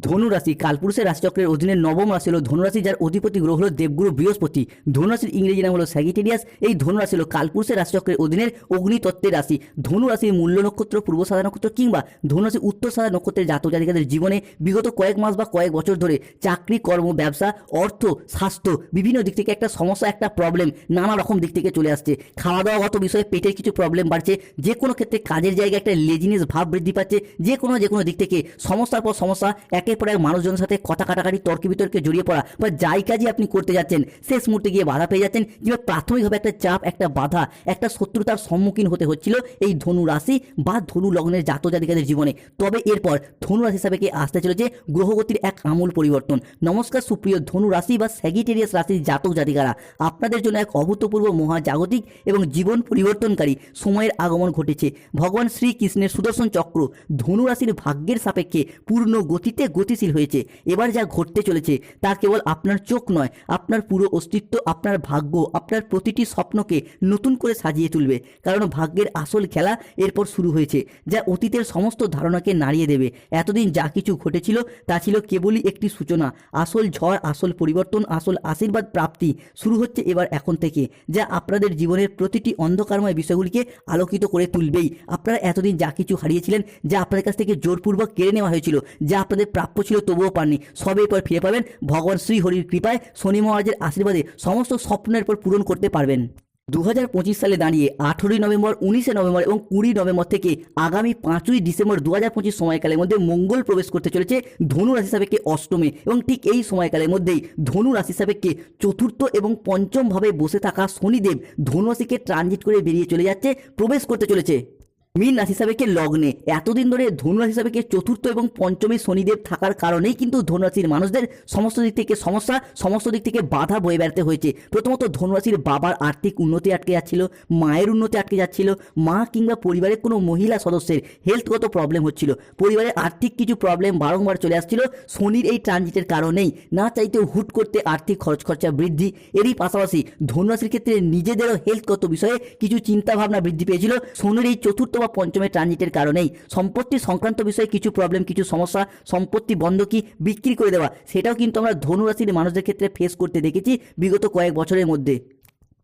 ধনুরাশি, কালপুরুষের রাশিচক্রের অধীনে নবম রাশি হলো ধনুরাশি, যার অধিপতি গ্রহ হলো দেবগুরু বৃহস্পতি। ধনুরাশির ইংরেজি নাম হলো স্যাগিটেরিয়াস এই ধনুরাশি হলো কালপুরুষের রাশিচক্রের অধীনের অগ্নিতত্ত্বের রাশি। ধনুরাশির মূল্য নক্ষত্র পূর্ব সাদা নক্ষত্র কিংবা ধনুরাশি উত্তর সাদা নক্ষত্রের জাতক জাতিকাদের জীবনে বিগত কয়েক মাস বা কয়েক বছর ধরে চাকরি, কর্ম, ব্যবসা, অর্থ, স্বাস্থ্য বিভিন্ন দিক থেকে একটা সমস্যা, একটা প্রবলেম নানা রকম দিক থেকে চলে আসছে। খাওয়া দাওয়াগত বিষয়ে পেটের কিছু প্রবলেম বাড়ছে। যে কোনো ক্ষেত্রে কাজের জায়গায় একটা লেজিনেস ভাব বৃদ্ধি পাচ্ছে। যে কোনো যে কোনো দিক থেকে সমস্যার পর সমস্যা একের পর এক মানুষজনের সাথে কথা কাটাকাটি, তর্ক বিতর্কে জড়িয়ে পড়া, বা যাই কাজই আপনি করতে যাচ্ছেন, শেষ মুহূর্তে গিয়ে বাধা পেয়ে যাচ্ছেন, কিংবা প্রাথমিকভাবে একটা চাপ, একটা বাধা, একটা শত্রুতার সম্মুখীন হতে হচ্ছিল এই ধনু রাশি বা ধনু লগ্নের জাত জাতিকাদের জীবনে। তবে এরপর ধনু রাশি হিসাবে কি আসতে চলেছে গ্রহগতির এক আমূল পরিবর্তন। নমস্কার, সুপ্রিয় ধনু রাশি বা স্যাগিটেরিয়াস রাশির জাতক জাতিকারা। আপনাদের জন্য এক অভূতপূর্ব মহাজাগতিক এবং জীবন পরিবর্তনকারী সময়ের আগমন ঘটেছে। ভগবান শ্রীকৃষ্ণের সুদর্শন চক্র ধনু রাশির ভাগ্যের সাপেক্ষে পূর্ণ গতিতে গতিশীল হয়েছে। এবার যা ঘটতে চলেছে, তা কেবল আপনার চোখ নয়, আপনার পুরো অস্তিত্ব, আপনার ভাগ্য, আপনার প্রতিটি স্বপ্নকে নতুন করে সাজিয়ে তুলবে। কারণ ভাগ্যের আসল খেলা এরপর শুরু হয়েছে, যা অতীতের সমস্ত ধারণাকে নাড়িয়ে দেবে। এতদিন যা কিছু ঘটেছিল, তা ছিল কেবলই একটি সূচনা। আসল ঝড়, আসল পরিবর্তন, আসল আশীর্বাদ প্রাপ্তি শুরু হচ্ছে এবার এখন থেকে, যা আপনাদের জীবনের প্রতিটি অন্ধকারময় বিষয়গুলিকে আলোকিত করে তুলবেই। আপনারা এতদিন যা কিছু হারিয়েছিলেন, যা আপনাদের কাছ থেকে জোরপূর্বক কেড়ে নেওয়া হয়েছিল, যা আপনাদের প্রাপ্য ছিল তবুও পাননি। সবে এরপর ফিরে পাবেন ভগবান শ্রী হরির কৃপায় শনি মহারাজের আশীর্বাদে সমস্ত স্বপ্নের পর পূরণ করতে পারবেন। দু হাজার পঁচিশ সালে দাঁড়িয়ে আঠেরোই নভেম্বর, উনিশে নভেম্বর এবং কুড়ি নভেম্বর থেকে আগামী পাঁচই ডিসেম্বর দু হাজার পঁচিশ সময়কালের মধ্যে মঙ্গল প্রবেশ করতে চলেছে ধনু রাশি সাপেক্ষে অষ্টমে এবং ঠিক এই সময়কালের মধ্যেই ধনু রাশি সাপেক্ষে চতুর্থ এবং পঞ্চমভাবে বসে থাকা শনিদেব ধনু রাশিকে ট্রানজিট করে বেরিয়ে চলে যাচ্ছে, প্রবেশ করতে চলেছে। মীন রাশি সাপেক্ষে লগ্নে। এতদিন ধরে ধনু রাশি চতুর্থ এবং পঞ্চমী শনিদেব থাকার কারণেই কিন্তু ধনুরাশির মানুষদের সমস্ত দিক থেকে সমস্যা, সমস্ত দিক থেকে বাধা বয়ে বেড়াতে হয়েছে। প্রথমত ধনুরাশির বাবার আর্থিক উন্নতি আটকে যাচ্ছিল, মায়ের উন্নতি আটকে যাচ্ছিল, মা কিংবা পরিবারের কোনো মহিলা সদস্যের হেলথগত প্রবলেম হচ্ছিল। পরিবারের আর্থিক কিছু প্রবলেম বারংবার চলে আসছিল শনির এই ট্রানজিটের কারণেই। না চাইতেও হুট করতে আর্থিক খরচ খরচা বৃদ্ধি। এরই পাশাপাশি ধনুরাশির ক্ষেত্রে নিজেদেরও হেলথগত বিষয়ে কিছু চিন্তা ভাবনা বৃদ্ধি পেয়েছিল। শনির এই চতুর্থ বা পঞ্চমে ট্রানজিটের কারণেই সম্পত্তি সংক্রান্ত বিষয়ে কিছু প্রবলেম কিছু সমস্যা, সম্পত্তি বন্ধকি বিক্রি করে দেওয়া, সেটাও কিন্তু আমরা ধনুরাশির মানুষদের ক্ষেত্রে ফেস করতে দেখেছি বিগত কয়েক বছরের মধ্যে।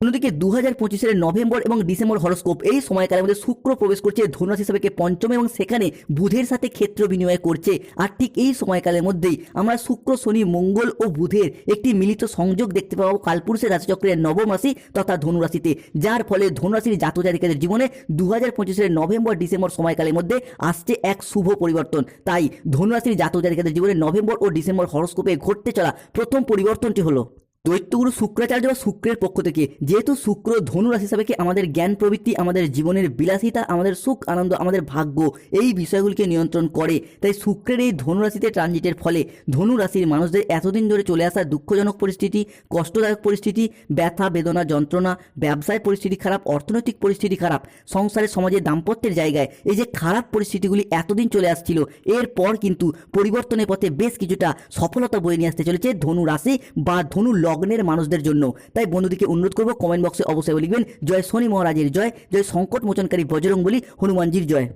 অন্যদিকে দু হাজার পঁচিশের নভেম্বর এবং ডিসেম্বর হরস্কোপ, এই সময়কালের মধ্যে শুক্র প্রবেশ করছে ধনুরাশি হিসাবে পঞ্চম এবং সেখানে বুধের সাথে ক্ষেত্র বিনিময় করছে। আর ঠিক এই সময়কালের মধ্যেই আমরা শুক্র, শনি, মঙ্গল ও বুধের একটি মিলিত সংযোগ দেখতে পাবো কালপুরুষের রাশিচক্রের নবম রাশি তথা ধনুরাশিতে, যার ফলে ধনুরাশির জাত জাতজাতিকাদের জীবনে দু হাজার পঁচিশের নভেম্বর, ডিসেম্বর সময়কালের মধ্যে আসছে এক শুভ পরিবর্তন। তাই ধনুরাশির জাত জাতজাতিকাদের জীবনে নভেম্বর ও ডিসেম্বর হরস্কোপে ঘটতে চলা প্রথম পরিবর্তনটি হলো দৈত্যগুরু শুক্রাচার্য বা শুক্রের পক্ষ থেকে, যেহেতু শুক্র ধনু রাশি হিসাবে আমাদের জ্ঞান প্রবৃত্তি, আমাদের জীবনের বিলাসিতা, আমাদের সুখ, আনন্দ, আমাদের ভাগ্য, এই বিষয়গুলিকে নিয়ন্ত্রণ করে। তাই শুক্রের এই ধনু রাশিতে ট্রানজিটের ফলে ধনু রাশির মানুষদের এতদিন ধরে চলে আসা দুঃখজনক পরিস্থিতি, কষ্টদায়ক পরিস্থিতি, ব্যথা, বেদনা, যন্ত্রণা, ব্যবসায় পরিস্থিতি খারাপ, অর্থনৈতিক পরিস্থিতি খারাপ সংসারের সমাজে দাম্পত্যের জায়গায় এই যে খারাপ পরিস্থিতিগুলি এতদিন চলে আসছিল, এরপর কিন্তু পরিবর্তনের পথে বেশ কিছুটা সফলতা বয়ে নিয়ে আসতে চলেছে ধনু রাশি বা ধনু লগ্নের মানুষদের জন্য। তাই বন্ধুদেরকে অনুরোধ করব কমেন্ট বক্সে অবশ্যই লিখবেন, জয় শনি মহারাজের জয় জয় সংকট মোচনকারী বজরংবলী হনুমানজির জয়।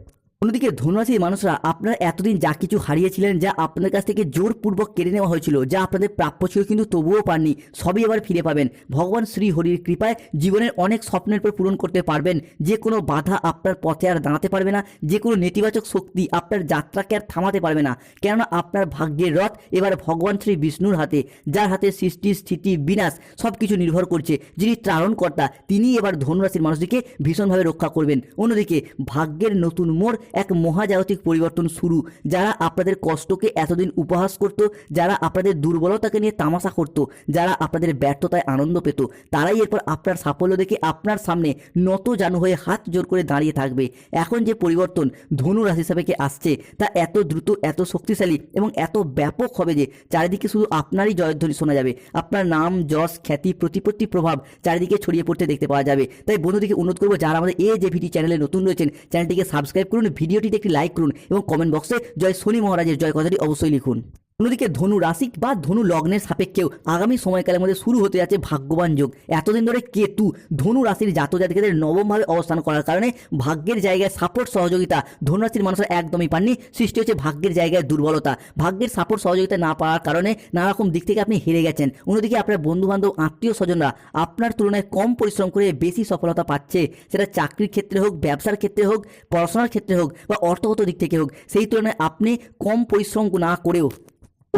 অন্যদিকে ধনুরাশির মানুষরা, আপনারা এতদিন যা কিছু হারিয়েছিলেন, যা আপনাদের কাছ থেকে জোরপূর্বক কেড়ে নেওয়া হয়েছিল, যা আপনাদের প্রাপ্য ছিল কিন্তু তবুও পাননি, সবই এবার ফিরে পাবেন। ভগবান শ্রী হরির কৃপায় জীবনের অনেক স্বপ্নের পর পূরণ করতে পারবেন। যে কোনো বাধা আপনার পথে আর দাঁড়াতে পারবে না, যে কোনো নেতিবাচক শক্তি আপনার যাত্রাকে আর থামাতে পারবে না। কেননা আপনার ভাগ্যের রথ এবার ভগবান শ্রী বিষ্ণুর হাতে, যার হাতে সৃষ্টি, স্থিতি, বিনাশ সব কিছু নির্ভর করছে। যিনি ত্রাণকর্তা তিনি এবার ধনুরাশির মানুষটিকে ভীষণভাবে রক্ষা করবেন। অন্যদিকে ভাগ্যের নতুন মোড় এক মহাজাগতিক পরিবর্তন শুরু, যারা আপনাদের কষ্টকে এতদিন উপহাস করত, যারা আপনাদের দুর্বলতাকে নিয়ে তামাশা করত, যারা আপনাদের ব্যর্থতায় আনন্দ পেত, তারাই এরপর আপনার সাফল্য দেখে আপনার সামনে নত জানু হয়ে হাত জোর করে দাঁড়িয়ে থাকবে। এখন যে পরিবর্তন ধনু রাশি হিসাবে আসছে, তা এত দ্রুত, এত শক্তিশালী এবং এত ব্যাপক হবে যে চারিদিকে শুধু আপনারই জয়ধ্বনি শোনা যাবে। আপনার নাম, যশ, খ্যাতি, প্রতিপত্তি, প্রভাব চারিদিকে ছড়িয়ে পড়তে দেখতে পাওয়া যাবে। তাই বন্ধুদিকে অনুরোধ করব, যারা আমাদের এ যে ভিডি চ্যানেলে নতুন রয়েছেন চ্যানেলটিকে সাবস্ক্রাইব করুন ভিডিওটিতে একটি লাইক করুন এবং কমেন্ট বক্সে জয় শনি মহারাজের জয় কথাটি অবশ্যই লিখুন। অন্যদিকে ধনু রাশি বা ধনু লগ্নের সাপেক্ষেও আগামী সময়কালের মধ্যে শুরু হতে যাচ্ছে ভাগ্যবান যোগ। এতদিন ধরে কেতু ধনু রাশির জাতক জাতিকাদের নবমভাবে অবস্থান করার কারণে ভাগ্যের জায়গায় সাপোর্ট সহযোগিতা ধনু রাশির মানুষরা একদমই পাননি। সৃষ্টি হচ্ছে ভাগ্যের জায়গায় দুর্বলতা। ভাগ্যের সাপোর্ট সহযোগিতা না পাওয়ার কারণে নানা রকম দিক থেকে আপনি হেরে গেছেন। অন্যদিকে আপনার বন্ধু বান্ধব আত্মীয় স্বজনরা আপনার তুলনায় কম পরিশ্রম করে বেশি সফলতা পাচ্ছে। সেটা চাকরির ক্ষেত্রে হোক, ব্যবসার ক্ষেত্রে হোক, পড়াশোনার ক্ষেত্রে হোক বা অর্থগত দিক থেকে হোক, সেই তুলনায় আপনি কম পরিশ্রম না করেও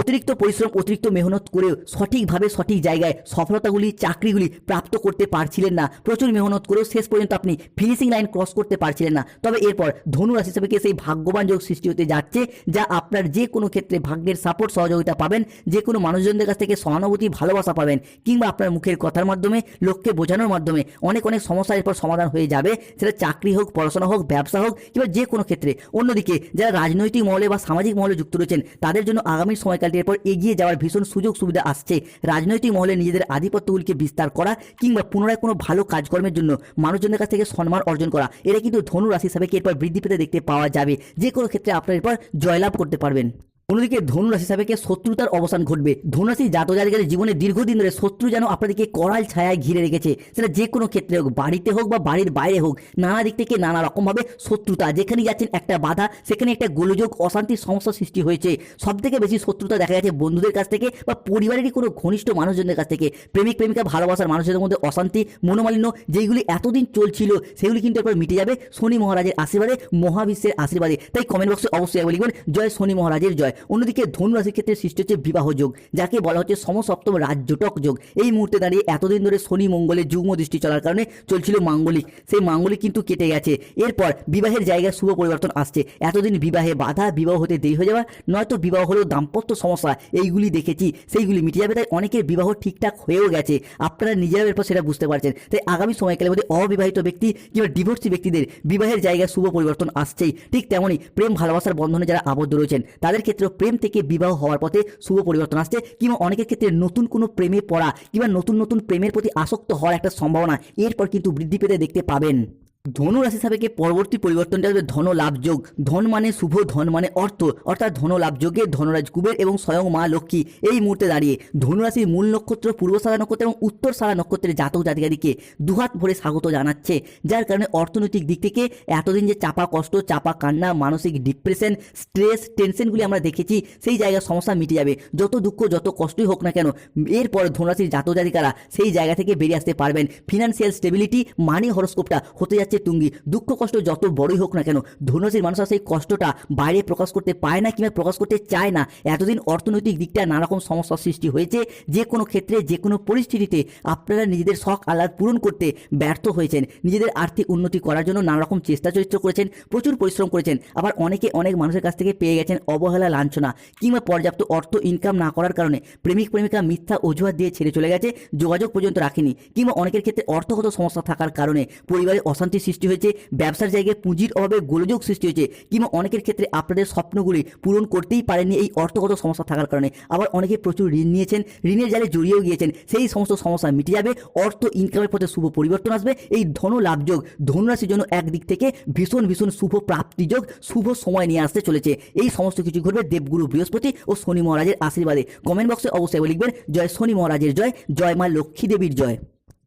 অতিরিক্ত পরিশ্রম, অতিরিক্ত মেহনত করেও সঠিকভাবে সঠিক জায়গায় সফলতাগুলি, চাকরিগুলি প্রাপ্ত করতে পারছিলেন না। প্রচুর মেহনত করেও শেষ পর্যন্ত আপনি ফিনিশিং লাইন ক্রস করতে পারছিলেন না। তবে এরপর ধনু রাশি হিসেবে সেই ভাগ্যবান যোগ সৃষ্টি হতে যাচ্ছে, যা আপনার যে কোনো ক্ষেত্রে ভাগ্যের সাপোর্ট সহযোগিতা পাবেন যে কোনো মানুষজনদের কাছ থেকে সহানুভূতি, ভালোবাসা পাবেন, কিংবা আপনার মুখের কথার মাধ্যমে লোককে বোঝানোর মাধ্যমে অনেক অনেক সমস্যার এরপর সমাধান হয়ে যাবে। সেটা চাকরি হোক, পড়াশোনা হোক, ব্যবসা হোক, কিংবা যে কোনো ক্ষেত্রে। অন্যদিকে যারা রাজনৈতিক মহলে বা সামাজিক মহলে যুক্ত রয়েছেন, তাদের জন্য আগামী সময়কালটি এরপর এগিয়ে যাওয়ার ভীষণ সুযোগ সুবিধা আসছে। রাজনৈতিক মহলে নিজেদের আধিপত্যগুলিকে বিস্তার করা কিংবা পুনরায় কোনো ভালো কাজকর্মের জন্য মানুষজনের কাছ থেকে সম্মান অর্জন করা, এটা কিন্তু ধনু রাশি হিসাবে এরপর বৃদ্ধি পেতে দেখতে পাওয়া যাবে। যে কোনো ক্ষেত্রে আপনার এরপর জয়লাভ করতে পারবেন। অন্যদিকে ধনুরাশি সাপেক্ষে শত্রুতার অবসান ঘটবে। ধনুরাশি জাতক জাতিকাদের জীবনে দীর্ঘদিন ধরে শত্রু যেন আপনাদেরকে করাল ছায়ায় ঘিরে রেখেছে। সেটা যে কোনো ক্ষেত্রে হোক, বাড়িতে হোক বা বাড়ির বাইরে হোক, নানা দিক থেকে নানা রকমভাবে শত্রুতা। যেখানে যাচ্ছেন একটা বাধা, সেখানে একটা গোলযোগ অশান্তির সমস্যা সৃষ্টি হয়েছে। সব থেকে বেশি শত্রুতা দেখা গেছে বন্ধুদের কাছ থেকে বা পরিবারেরই কোনো ঘনিষ্ঠ মানুষজনের কাছ থেকে। প্রেমিক, প্রেমিকা, ভালোবাসার মানুষের মধ্যে অশান্তি, মনোমালিন্য যেগুলি এতদিন চলছিল, সেগুলি কিন্তু এরপর মিটে যাবে শনি মহারাজের আশীর্বাদে, মহাবিশ্বের আশীর্বাদে। তাই কমেন্ট বক্সে অবশ্যই একবার লিখবেন, জয় শনি মহারাজের জয়। অন্যদিকে ধনু রাশির ক্ষেত্রে সৃষ্টি হচ্ছে বিবাহ যোগ, যাকে বলা হচ্ছে সমসপ্তম রাজ্যটক যোগ। এই মুহূর্তে দাঁড়িয়ে এতদিন ধরে শনি মঙ্গলের যুগ্ম দৃষ্টি চলার কারণে চলছিল মাঙ্গলিক। সেই মাঙ্গলিক কিন্তু কেটে গেছে। এরপর বিবাহের জায়গায় শুভ পরিবর্তন আসছে। এতদিন বিবাহে বাধা, বিবাহ হতে দেরি হয়ে যাওয়া, নয়তো বিবাহ হলেও দাম্পত্য সমস্যা, এইগুলি দেখেছি, সেইগুলি মিটে যাবে, তাই অনেকের বিবাহ ঠিকঠাক হয়েও গেছে। আপনারা নিজেরা এরপর সেটা বুঝতে পারছেন। তাই আগামী সময়কালের মধ্যে অবিবাহিত ব্যক্তি কিংবা ডিভোর্সি ব্যক্তিদের বিবাহের জায়গায় শুভ পরিবর্তন আসছেই। ঠিক তেমনই প্রেম, ভালোবাসার বন্ধনে যারা আবদ্ধ রয়েছেন, তাদের ক্ষেত্রে প্রেম থেকে বিবাহ হওয়ার পথে শুভ পরিবর্তন আসছে কিংবা অনেকের ক্ষেত্রে নতুন কোনো প্রেমে পড়া কিংবা নতুন নতুন প্রেমের প্রতি আসক্ত হওয়ার একটা সম্ভাবনা এরপর কিন্তু বৃদ্ধি পেতে দেখতে পাবেন। ধনু রাশি সাপেক্ষে পরবর্তী পরিবর্তনটা হবে ধন লাভ যোগ ধন মানে শুভ, ধন মানে অর্থ। অর্থাৎ ধন লাভ যোগে ধনরাজ কুবের এবং স্বয়ং মা লক্ষ্মী। এই মুহূর্তে দাঁড়িয়ে ধনু রাশির মূল নক্ষত্র পূর্ব সারা নক্ষত্র এবং উত্তর সারা নক্ষত্রের জাতক জাতিকাদিকে দুহাত ভরে স্বাগত জানাচ্ছে, যার কারণে অর্থনৈতিক দিক থেকে এতদিন যে চাপা কষ্ট, চাপা কান্না, মানসিক ডিপ্রেশন স্ট্রেস টেনশনগুলি আমরা দেখেছি, সেই জায়গার সমস্যা মিটে যাবে। যত দুঃখ, যত কষ্টই হোক না কেন, এরপর ধনুরাশির জাতক জাতিকারা সেই জায়গা থেকে বেরিয়ে আসতে পারবেন। ফিনান্সিয়াল স্টেবিলিটি মানি হরস্কোপটা হতে যাচ্ছে তুঙ্গি দুঃখ কষ্ট যত বড়ই হোক না কেন ধনুরাশির মানুষরা সেই কষ্টটা বাইরে প্রকাশ করতে পায় না কিংবা প্রকাশ করতে চায় না। এতদিন অর্থনৈতিক দিকটা নানা রকম সমস্যার সৃষ্টি হয়েছে। যে কোনো ক্ষেত্রে, যে কোনো পরিস্থিতিতে আপনারা নিজেদের শখ আহ্লাদ পূরণ করতে ব্যর্থ হয়েছেন। নিজেদের আর্থিক উন্নতি করার জন্য নানা রকম চেষ্টা চরিত্র করেছেন, প্রচুর পরিশ্রম করেছেন। আবার অনেকে অনেক মানুষের কাছ থেকে পেয়ে গেছেন অবহেলা, লাঞ্ছনা কিংবা পর্যাপ্ত অর্থ ইনকাম না করার কারণে প্রেমিক, প্রেমিকা মিথ্যা অজুহাত দিয়ে ছেড়ে চলে গেছে, যোগাযোগ পর্যন্ত রাখেনি কিংবা অনেকের ক্ষেত্রে অর্থগত সমস্যা থাকার কারণে পরিবারে অশান্তি সৃষ্টি হয়েছে, ব্যবসার জায়গায় পুঁজির অভাবে গোলযোগ সৃষ্টি হয়েছে, কিংবা অনেকের ক্ষেত্রে আপনাদের স্বপ্নগুলি পূরণ করতেই পারেননি এই অর্থগত সমস্যা থাকার কারণে। আবার অনেকে প্রচুর ঋণ নিয়েছেন, ঋণের জালে জড়িয়েও গিয়েছেন, সেই সমস্ত সমস্যা মিটে যাবে, অর্থ ইনকামের পথে শুভ পরিবর্তন আসবে, এই ধন লাভযোগ ধনুরাশির জন্য একদিক থেকে ভীষণ ভীষণ শুভ প্রাপ্তিযোগ শুভ সময় নিয়ে আসতে চলেছে। এই সমস্ত কিছু ঘটবে দেবগুরু বৃহস্পতি ও শনি মহারাজের আশীর্বাদে। কমেন্ট বক্সে অবশ্যই লিখবেন, জয় শনি মহারাজের জয় জয় মা লক্ষ্মী দেবীর জয়।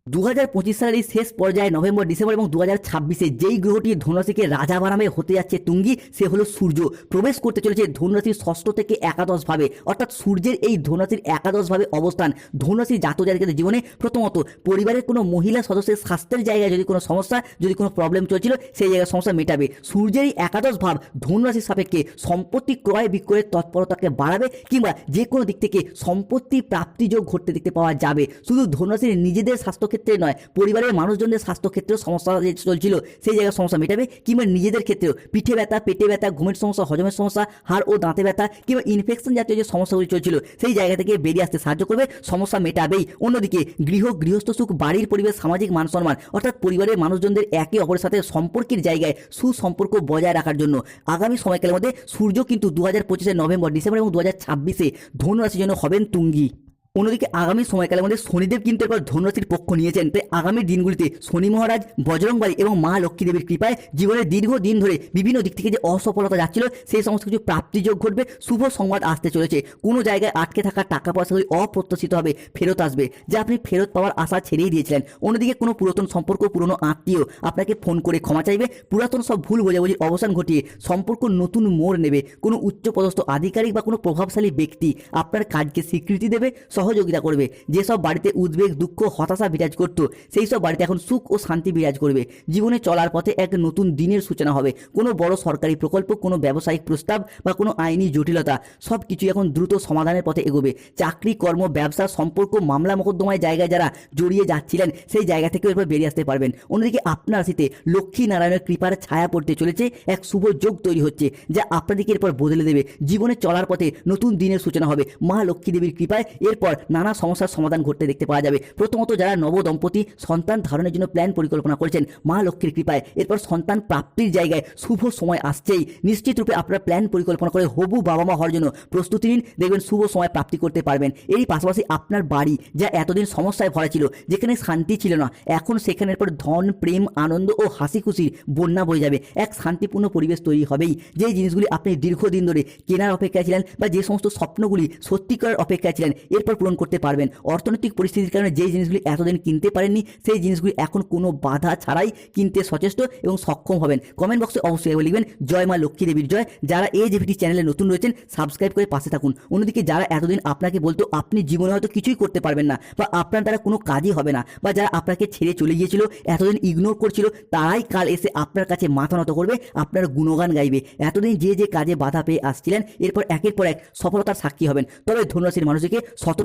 দু হাজার পঁচিশ সালের এই শেষ পর্যায়ে নভেম্বর, ডিসেম্বর এবং দু হাজার ছাব্বিশে যেই গ্রহটি ধনুরাশিকে রাজা বানামে হতে যাচ্ছে তুঙ্গি, সে হলো সূর্য। প্রবেশ করতে চলেছে ধনুরাশির ষষ্ঠ থেকে একাদশ ভাবে। অর্থাৎ সূর্যের এই ধনুরাশির একাদশ ভাবে অবস্থান ধনুরাশির জাতক জাতিকাদের জীবনে প্রথমত। পরিবারের কোনো মহিলা সদস্যের স্বাস্থ্যের জায়গায় যদি কোনো সমস্যা, যদি কোনো প্রবলেম চলছিল, সেই জায়গায় সমস্যা মেটাবে। সূর্যের এই একাদশ ভাব ধনুরাশির সাপেক্ষে সম্পত্তি ক্রয় বিক্রয়ের তৎপরতাকে বাড়াবে কিংবা যে কোনো দিক থেকে সম্পত্তি প্রাপ্তিযোগ ঘটতে দেখতে পাওয়া যাবে। শুধু ধনুরাশির নিজেদের স্বাস্থ্য ক্ষেত্রে নয়, পরিবারের মানুষজনদের স্বাস্থ্য ক্ষেত্রেও সমস্যা চলছিল, সেই জায়গায় সমস্যা মেটাবে, কিংবা নিজেদের ক্ষেত্রেও পিঠে ব্যথা, পেটে ব্যথা, ঘুমের সমস্যা, হজমের সমস্যা, হাড় ও দাঁতে ব্যথা, কিংবা ইনফেকশন জাতীয় যে সমস্যাগুলি চলছিল, সেই জায়গা থেকে বেরিয়ে আসতে সাহায্য করবে, সমস্যা মেটাবেই। অন্যদিকে, গৃহ, গৃহস্থ সুখ, বাড়ির পরিবেশ, সামাজিক মান সম্মান, অর্থাৎ পরিবারের মানুষজনদের একে অপরের সাথে সম্পর্কের জায়গায় সুসম্পর্ক বজায় রাখার জন্য। আগামী সময়কালের মধ্যে সূর্য কিন্তু দু হাজার পঁচিশে নভেম্বর, ডিসেম্বর এবং দু হাজার ছাব্বিশে ধনুরাশির জন্য হবেন তুঙ্গি। অন্যদিকে আগামী সময়কালের মধ্যে শনিদেব কিন্তু এরপর ধনুরাশির পক্ষ নিয়েছেন। তাই আগামী দিনগুলিতে শনি মহারাজ বজরংবাড়ি এবং মা লক্ষ্মী দেবীর কৃপায় জীবনের দীর্ঘ দিন ধরে বিভিন্ন দিক থেকে যে অসফলতা যাচ্ছিল সেই সমস্ত কিছু প্রাপ্তিযোগ ঘটবে, শুভ সংবাদ আসতে চলেছে। কোনো জায়গায় আটকে থাকা টাকা পয়সাগুলি অপ্রত্যাশিত হবে ফেরত আসবে, যা আপনি ফেরত পাওয়ার আশা ছেড়েই দিয়েছিলেন। অন্যদিকে কোনো পুরাতন সম্পর্ক, পুরনো আত্মীয় আপনাকে ফোন করে ক্ষমা চাইবে, পুরাতন সব ভুল বোঝাবুঝির অবসান ঘটিয়ে সম্পর্ক নতুন মোড় নেবে। কোনো উচ্চপদস্থ আধিকারিক বা কোনো প্রভাবশালী ব্যক্তি আপনার কাজকে স্বীকৃতি দেবে সহযোগিতা করবে। যেসব বাড়িতে উদ্বেগ, দুঃখ, হতাশা বিরাজ করত, সেই সব বাড়িতে এখন সুখ ও শান্তি বিরাজ করবে। জীবনে চলার পথে এক নতুন দিনের সূচনা হবে। কোনো বড় সরকারি প্রকল্প, কোনো ব্যবসায়িক প্রস্তাব বা কোনো আইনি জটিলতা সব কিছু এখন দ্রুত সমাধানের পথে এগোবে। চাকরি, কর্ম, ব্যবসা, সম্পর্ক, মামলা মোকদ্দমায় জায়গায় যারা জড়িয়ে যাচ্ছিলেন, সেই জায়গা থেকেও এরপর বেরিয়ে আসতে পারবেন। অন্যদিকে আপনার রাশিতে লক্ষ্মী নারায়ণের কৃপার ছায়া পড়তে চলেছে, এক শুভ যোগ তৈরি হচ্ছে, যা আপনাদেরকে এরপর বদলে দেবে। জীবনে চলার পথে নতুন দিনের সূচনা হবে। মা লক্ষ্মী দেবীর কৃপায় এরপর নানা সমস্যার সমাধান ঘটতে দেখতে পাওয়া যাবে। প্রথমত যারা নব দম্পতি সন্তান ধারণের জন্য প্ল্যান পরিকল্পনা করেছেন, মা লক্ষ্মীর কৃপায়। এরপর সন্তান প্রাপ্তির জায়গায় শুভ সময় আসছেই। নিশ্চিত রূপে আপনারা প্ল্যান পরিকল্পনা করে হবু বাবা মা হওয়ার জন্য প্রস্তুতি নিন, দেখবেন শুভ সময় প্রাপ্তি করতে পারবেন। এরই পাশাপাশি আপনার বাড়ি, যা এতদিন সমস্যায় ভরা ছিল, যেখানে শান্তি ছিল না, এখন সেখানের পর ধন, প্রেম, আনন্দ ও হাসি খুশির বন্যা বয়ে যাবে। এক শান্তিপূর্ণ পরিবেশ তৈরি হবেই। যে জিনিসগুলি আপনি দীর্ঘদিন ধরে কেনার অপেক্ষায় ছিলেন বা যে সমস্ত স্বপ্নগুলি সত্যি করার অপেক্ষায় ছিলেন, এরপর পূরণ করতে পারবেন। অর্থনৈতিক পরিস্থিতির কারণে যে জিনিসগুলি এতদিন কিনতে পারেননি, সেই জিনিসগুলি এখন কোনো বাধা ছাড়াই কিনতে সচেষ্ট এবং সক্ষম হবেন। কমেন্ট বক্সে অবশ্যই লিখবেন, জয় মা লক্ষ্মী দেবীর জয়। যারা এই জেভিটি চ্যানেলে নতুন রয়েছেন, সাবস্ক্রাইব করে পাশে থাকুন। অন্যদিকে যারা এতদিন আপনাকে বলতো, আপনি জীবনে হয়তো কিছুই করতে পারবেন না বা আপনার দ্বারা কোনো কাজই হবে না বা যারা আপনাকে ছেড়ে চলে গিয়েছিল, এতদিন ইগনোর করছিল, তারাই কাল এসে আপনার কাছে মাথা নত করবে, আপনার গুণগান গাইবে। এতদিন যে যে কাজে বাধা পেয়ে আসছিলেন, এরপর একের পর এক সফলতার সাক্ষী হবেন। তবে ধনুরাশির মানুষকে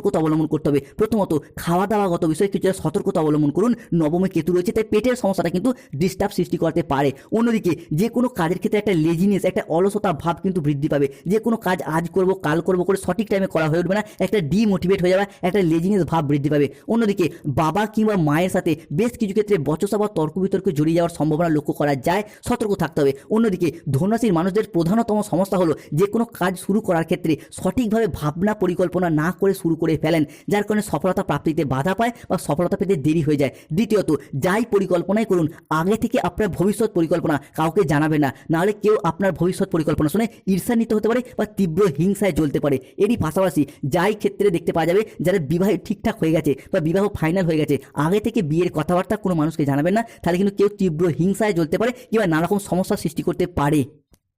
সতর্কতা অবলম্বন করতে হবে। প্রথমত খাওয়া দাওয়াগত বিষয়ে কিছুটা সতর্কতা অবলম্বন করুন। নবমে কেতু রয়েছে, তাই পেটের সমস্যাটা কিন্তু ডিস্টার্ব সৃষ্টি করতে পারে। অন্যদিকে যে কোনো কাজের ক্ষেত্রে একটা লেজিনেস একটা অলসতা ভাব কিন্তু বৃদ্ধি পাবে। যে কোনো কাজ আজ করব, কাল করব করে সঠিক টাইমে করা হয়ে উঠবে না, একটা ডিমোটিভেট হয়ে যাবে, একটা লেজিনেস ভাব বৃদ্ধি পাবে। অন্যদিকে, বাবা কিংবা মায়ের সাথে বেশ কিছু ক্ষেত্রে বচসা বা তর্ক বিতর্কে জড়িয়ে যাওয়ার সম্ভাবনা লক্ষ্য করা যায়, সতর্ক থাকতে হবে। অন্যদিকে, ধনুরাশির মানুষদের প্রধানতম সমস্যা হলো যে কোনো কাজ শুরু করার ক্ষেত্রে সঠিকভাবে ভাবনা পরিকল্পনা না করে শুরু করে ফেলেন, যার কারণে সফলতা প্রাপ্তিতে বাধা পায় বা সফলতা পেতে দেরি হয়ে যায়। দ্বিতীয়ত, যাই পরিকল্পনাই করুন, আগে থেকে আপনার ভবিষ্যৎ পরিকল্পনা কাউকে জানাবেন না, নাহলে কেউ আপনার ভবিষ্যৎ পরিকল্পনা শুনে ঈর্ষান্বিত হতে পারে বা তীব্র হিংসায় জ্বলতে পারে। এরই পাশাপাশি, যাই ক্ষেত্রে দেখতে পাওয়া যাবে যারা বিবাহ ঠিকঠাক হয়ে গেছে বা বিবাহ ফাইনাল হয়ে গেছে, আগে থেকে বিয়ের কথাবার্তা কোনো মানুষকে জানাবেন না, তাহলে কিন্তু কেউ তীব্র হিংসায় জ্বলতে পারে কিংবা নানা রকম সমস্যার সৃষ্টি করতে পারে।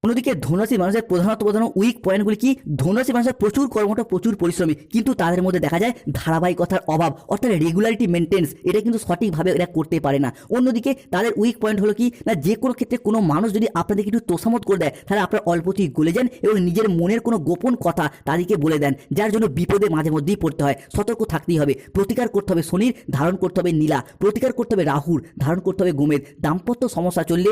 অন্যদিকে ধনুরাশি মানুষের প্রধানত প্রধান উইক পয়েন্টগুলি কি? ধনুরাশি মানুষের প্রচুর কর্মটা প্রচুর পরিশ্রমী। কিন্তু তাদের মধ্যে দেখা যায় ধারাবাহিকতার অভাব, অর্থাৎ রেগুলারিটি মেনটেন্স এটা কিন্তু সঠিকভাবে এরা করতে পারে না। অন্যদিকে তাদের উইক পয়েন্ট হলো কি? না, যে কোনো ক্ষেত্রে কোনো মানুষ যদি আপনাদেরকে একটু তোষামত করে দেয়, তাহলে আপনার অল্পতেই গলে যান এবং নিজের মনের কোনো গোপন কথা তাদেরকে বলে দেন, যার জন্য বিপদে মাঝে মধ্যেই পড়তে হয়। সতর্ক থাকতেই হবে। প্রতিকার করতে হবে শনির, ধারণ করতে হবে নীলা। প্রতিকার করতে হবে রাহুর, ধারণ করতে হবে গোমের। দাম্পত্য সমস্যা চললে